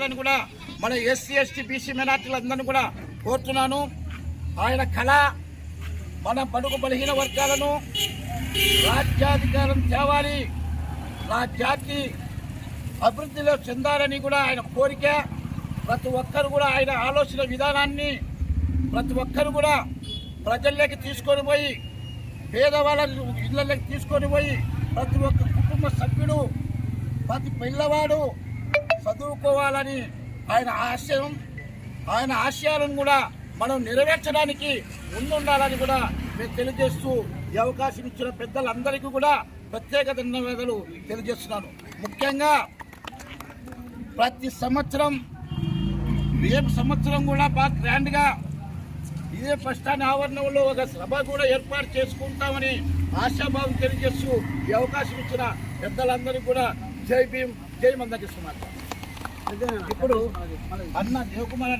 చేయాలని కూడా మన ఎస్సీ ఎస్టీ బీసీ మైనార్టీలందరినీ కూడా కోరుతున్నాను. ఆయన కళ మన పడుగు బలహీన వర్గాలను రాజ్యాధికారం తేవాలి నా జాతి అభివృద్ధిలో చెందాలని కూడా ఆయన కోరిక ప్రతి ఒక్కరు కూడా ఆయన ఆలోచన విధానాన్ని ప్రతి ఒక్కరు కూడా ప్రజల్లోకి తీసుకొని పోయి పేదవాళ్ళ ఇళ్ళలోకి తీసుకొని పోయి ప్రతి ఒక్క కుటుంబ సభ్యుడు ప్రతి పిల్లవాడు చదువుకోవాలని ఆయన ఆశయం ఆయన ఆశయాలను కూడా మనం నెరవేర్చడానికి ముందుండాలని కూడా మేము తెలియజేస్తూ ఈ అవకాశం ఇచ్చిన పెద్దలందరికీ కూడా ప్రత్యేక ధన్యవాదాలు తెలియజేస్తున్నాను. ముఖ్యంగా ప్రతి సంవత్సరం రేపు సంవత్సరం కూడా బాగా గ్రాండ్గా ఇదే ఫస్ట్ స్టాండ్ ఆవరణంలో ఒక సభ కూడా ఏర్పాటు చేసుకుంటామని ఆశాభావం తెలియజేస్తూ ఈ అవకాశం ఇచ్చిన పెద్దలందరికీ కూడా జై భీమ్ జై మందకిస్తున్నారు ఇప్పుడు అన్న దేవకుమార్